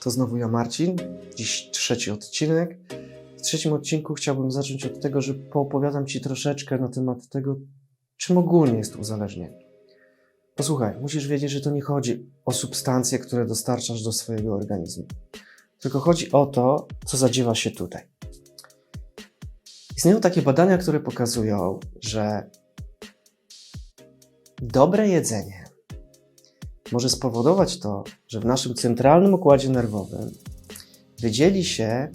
To znowu ja, Marcin. Dziś trzeci odcinek. W trzecim odcinku chciałbym zacząć od tego, że poopowiadam Ci troszeczkę na temat tego, czym ogólnie jest uzależnienie. Posłuchaj, musisz wiedzieć, że to nie chodzi o substancje, które dostarczasz do swojego organizmu, tylko chodzi o to, co zadziewa się tutaj. Istnieją takie badania, które pokazują, że dobre jedzenie może spowodować to, że w naszym centralnym układzie nerwowym wydzieli się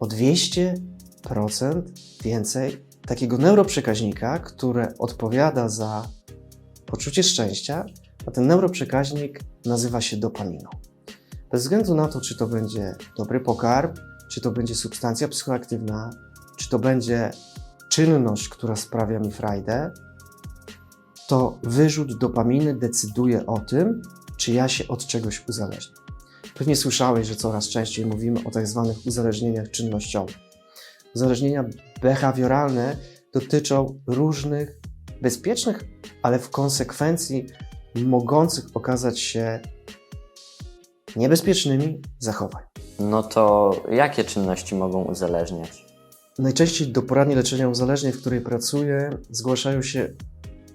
o 200% więcej takiego neuroprzekaźnika, które odpowiada za poczucie szczęścia, a ten neuroprzekaźnik nazywa się dopaminą. Bez względu na to, czy to będzie dobry pokarm, czy to będzie substancja psychoaktywna, czy to będzie czynność, która sprawia mi frajdę, to wyrzut dopaminy decyduje o tym, czy ja się od czegoś uzależnię. Pewnie słyszałeś, że coraz częściej mówimy o tak zwanych uzależnieniach czynnościowych. Uzależnienia behawioralne dotyczą różnych bezpiecznych, ale w konsekwencji mogących okazać się niebezpiecznymi zachowań. No to jakie czynności mogą uzależniać? Najczęściej do poradni leczenia uzależnień, w której pracuję, zgłaszają się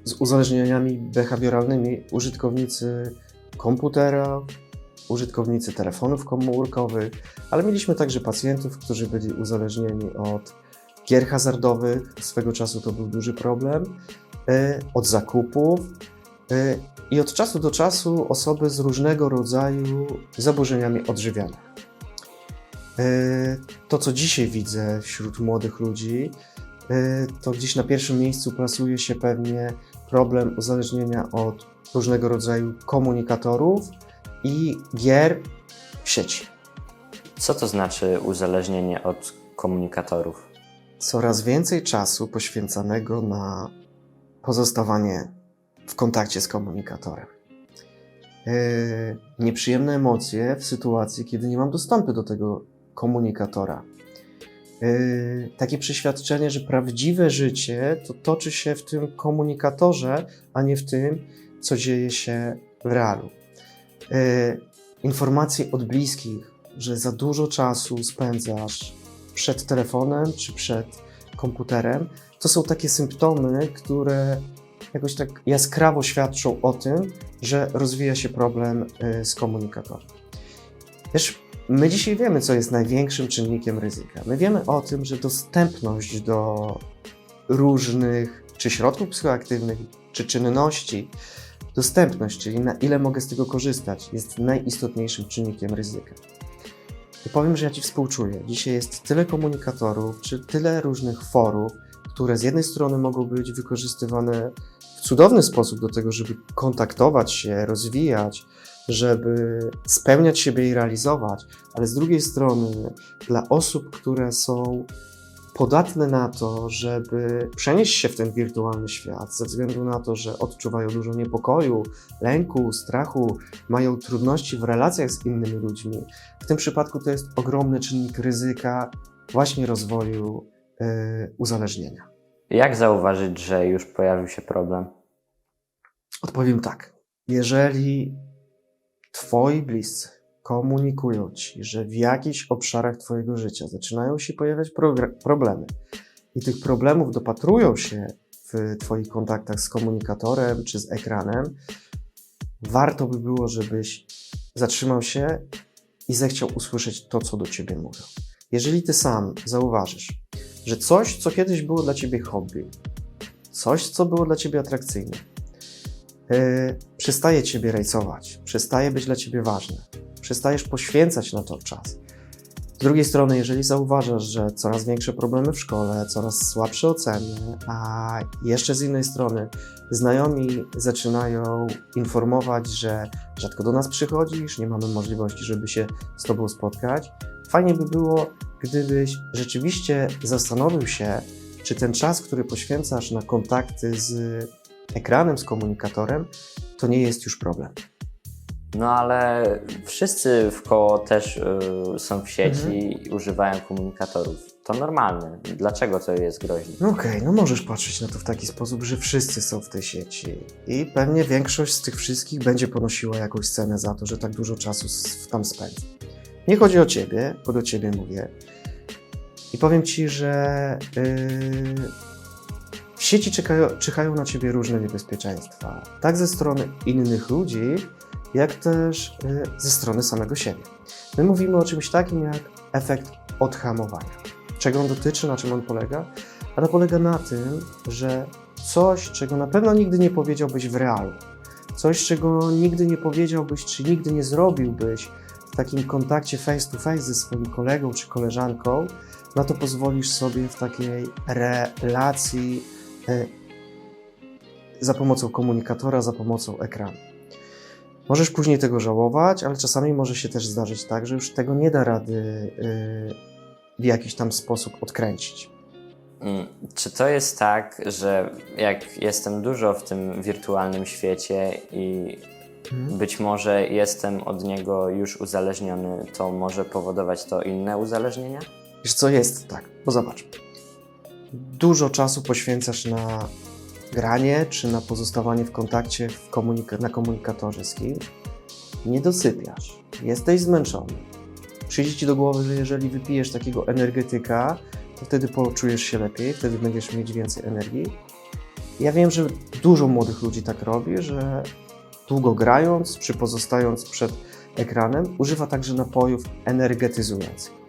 z uzależnieniami behawioralnymi użytkownicy komputera, użytkownicy telefonów komórkowych, ale mieliśmy także pacjentów, którzy byli uzależnieni od gier hazardowych, swego czasu to był duży problem, y, od zakupów y, i od czasu do czasu osoby z różnego rodzaju zaburzeniami odżywiania. Y, To, co dzisiaj widzę wśród młodych ludzi, to gdzieś na pierwszym miejscu plasuje się pewnie problem uzależnienia od różnego rodzaju komunikatorów i gier w sieci. Co to znaczy uzależnienie od komunikatorów? Coraz więcej czasu poświęcanego na pozostawanie w kontakcie z komunikatorem. Yy, nieprzyjemne emocje w sytuacji, kiedy nie mam dostępu do tego komunikatora. Yy, takie przeświadczenie, że prawdziwe życie to toczy się w tym komunikatorze, a nie w tym, co dzieje się w realu. Yy, informacje od bliskich, że za dużo czasu spędzasz przed telefonem czy przed komputerem, to są takie symptomy, które jakoś tak jaskrawo świadczą o tym, że rozwija się problem y, z komunikatorem. My dzisiaj wiemy, co jest największym czynnikiem ryzyka. My wiemy o tym, że dostępność do różnych czy środków psychoaktywnych, czy czynności, dostępność, czyli na ile mogę z tego korzystać, jest najistotniejszym czynnikiem ryzyka. I powiem, że ja Ci współczuję. Dzisiaj jest tyle komunikatorów, czy tyle różnych forów, które z jednej strony mogą być wykorzystywane w cudowny sposób do tego, żeby kontaktować się, rozwijać, żeby spełniać siebie i realizować, ale z drugiej strony dla osób, które są podatne na to, żeby przenieść się w ten wirtualny świat, ze względu na to, że odczuwają dużo niepokoju, lęku, strachu, mają trudności w relacjach z innymi ludźmi. W tym przypadku to jest ogromny czynnik ryzyka właśnie rozwoju yy, uzależnienia. Jak zauważyć, że już pojawił się problem? Odpowiem tak. Jeżeli Twoi bliscy komunikują Ci, że w jakichś obszarach Twojego życia zaczynają się pojawiać problemy i tych problemów dopatrują się w Twoich kontaktach z komunikatorem czy z ekranem, warto by było, żebyś zatrzymał się i zechciał usłyszeć to, co do Ciebie mówią. Jeżeli Ty sam zauważysz, że coś, co kiedyś było dla Ciebie hobby, coś, co było dla Ciebie atrakcyjne, yy, przestaje Ciebie rejsować, przestaje być dla Ciebie ważne, przestajesz poświęcać na to czas. Z drugiej strony, jeżeli zauważasz, że coraz większe problemy w szkole, coraz słabsze oceny, a jeszcze z innej strony znajomi zaczynają informować, że rzadko do nas przychodzisz, nie mamy możliwości, żeby się z Tobą spotkać, fajnie by było, gdybyś rzeczywiście zastanowił się, czy ten czas, który poświęcasz na kontakty z ekranem, z komunikatorem, to nie jest już problem. No ale wszyscy w koło też y, są w sieci i używają komunikatorów. To normalne. Dlaczego to jest groźne? No Okej, no możesz patrzeć na to w taki sposób, że wszyscy są w tej sieci i pewnie większość z tych wszystkich będzie ponosiła jakąś cenę za to, że tak dużo czasu tam spędza. Nie chodzi o ciebie, bo do ciebie mówię. I powiem ci, że yy, w sieci czekają, czyhają na ciebie różne niebezpieczeństwa. Tak ze strony innych ludzi, jak też yy, ze strony samego siebie. My mówimy o czymś takim jak efekt odhamowania. Czego on dotyczy, na czym on polega? A to polega na tym, że coś, czego na pewno nigdy nie powiedziałbyś w realu, coś, czego nigdy nie powiedziałbyś, czy nigdy nie zrobiłbyś w takim kontakcie face to face ze swoim kolegą czy koleżanką, na to pozwolisz sobie w takiej relacji e, za pomocą komunikatora, za pomocą ekranu. Możesz później tego żałować, ale czasami może się też zdarzyć tak, że już tego nie da rady e, w jakiś tam sposób odkręcić. Mm, Czy to jest tak, że jak jestem dużo w tym wirtualnym świecie i być może jestem od niego już uzależniony, to może powodować to inne uzależnienia? Wiesz co, jest tak, bo zobacz. Dużo czasu poświęcasz na granie, czy na pozostawanie w kontakcie w na komunikatorze z kimś. Nie dosypiasz, jesteś zmęczony. Przyjdzie ci do głowy, że jeżeli wypijesz takiego energetyka, to wtedy poczujesz się lepiej, wtedy będziesz mieć więcej energii. Ja wiem, że dużo młodych ludzi tak robi, że długo grając, czy pozostając przed ekranem, używa także napojów energetyzujących.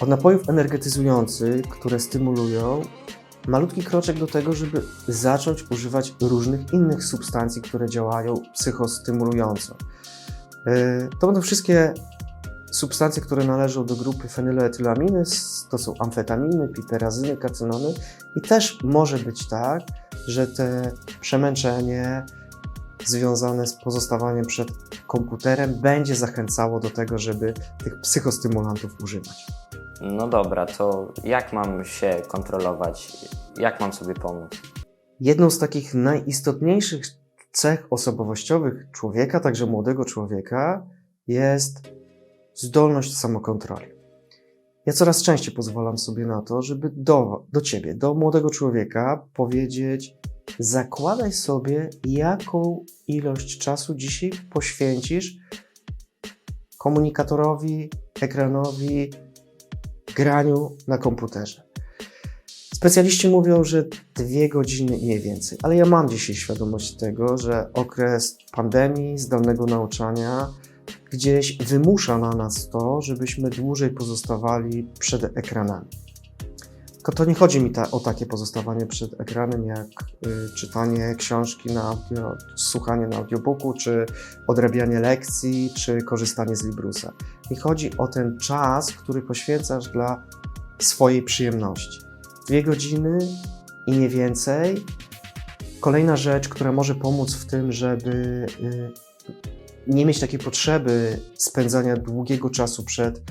Od napojów energetyzujących, które stymulują, malutki kroczek do tego, żeby zacząć używać różnych innych substancji, które działają psychostymulująco. Yy, To będą wszystkie substancje, które należą do grupy fenyloetylaminy, to są amfetaminy, piterazyny, kacynony i też może być tak, że te przemęczenie związane z pozostawaniem przed komputerem będzie zachęcało do tego, żeby tych psychostymulantów używać. No dobra, to jak mam się kontrolować? Jak mam sobie pomóc? Jedną z takich najistotniejszych cech osobowościowych człowieka, także młodego człowieka, jest zdolność samokontroli. Ja coraz częściej pozwalam sobie na to, żeby do, do ciebie, do młodego człowieka powiedzieć: zakładaj sobie, jaką ilość czasu dzisiaj poświęcisz komunikatorowi, ekranowi, graniu na komputerze. Specjaliści mówią, że dwie godziny nie więcej, ale ja mam dzisiaj świadomość tego, że okres pandemii, zdalnego nauczania gdzieś wymusza na nas to, żebyśmy dłużej pozostawali przed ekranami. To nie chodzi mi ta, o takie pozostawanie przed ekranem, jak y, czytanie książki na audio, słuchanie na audiobooku, czy odrabianie lekcji, czy korzystanie z Librusa. Mi chodzi o ten czas, który poświęcasz dla swojej przyjemności. Dwie godziny i nie więcej. Kolejna rzecz, która może pomóc w tym, żeby y, nie mieć takiej potrzeby spędzania długiego czasu przed,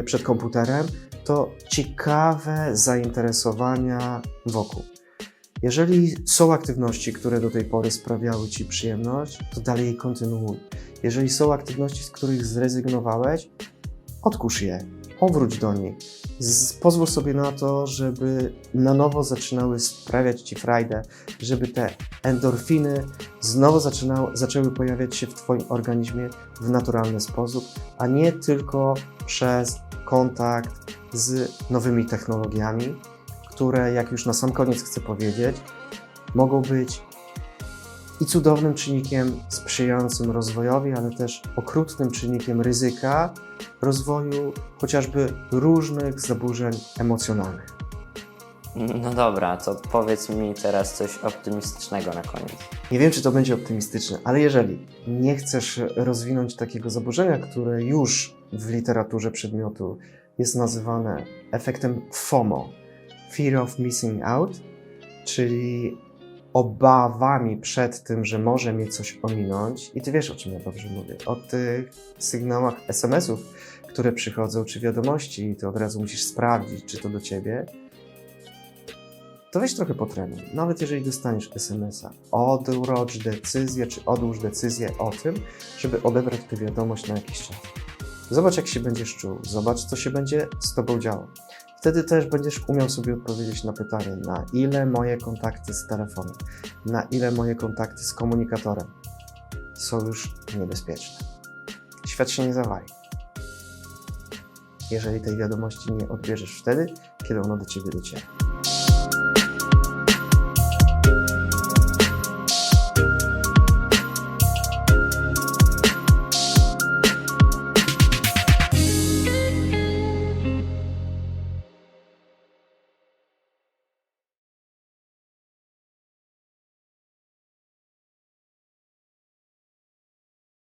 y, przed komputerem, to ciekawe zainteresowania wokół. Jeżeli są aktywności, które do tej pory sprawiały Ci przyjemność, to dalej je kontynuuj. Jeżeli są aktywności, z których zrezygnowałeś, odkurz je, powróć do nich. Pozwól sobie na to, żeby na nowo zaczynały sprawiać Ci frajdę, żeby te endorfiny znowu zaczynały, zaczęły pojawiać się w Twoim organizmie w naturalny sposób, a nie tylko przez kontakt z nowymi technologiami, które, jak już na sam koniec chcę powiedzieć, mogą być i cudownym czynnikiem sprzyjającym rozwojowi, ale też okrutnym czynnikiem ryzyka rozwoju chociażby różnych zaburzeń emocjonalnych. No dobra, to powiedz mi teraz coś optymistycznego na koniec. Nie wiem, czy to będzie optymistyczne, ale jeżeli nie chcesz rozwinąć takiego zaburzenia, które już w literaturze przedmiotu jest nazywane efektem FOMO, Fear of Missing Out, czyli obawami przed tym, że może mnie coś ominąć, i ty wiesz, o czym ja dobrze mówię, o tych sygnałach SMS-ów, które przychodzą, czy wiadomości, i ty od razu musisz sprawdzić, czy to do ciebie, to weź trochę potrenuj. Nawet jeżeli dostaniesz SMS-a, odrocz decyzję, czy odłóż decyzję o tym, żeby odebrać tę wiadomość na jakiś czas. Zobacz, jak się będziesz czuł, zobacz, co się będzie z Tobą działo. Wtedy też będziesz umiał sobie odpowiedzieć na pytanie, na ile moje kontakty z telefonem, na ile moje kontakty z komunikatorem są już niebezpieczne. Świat się nie zawali. jeżeli tej wiadomości nie odbierzesz wtedy, kiedy ono do ciebie dociera.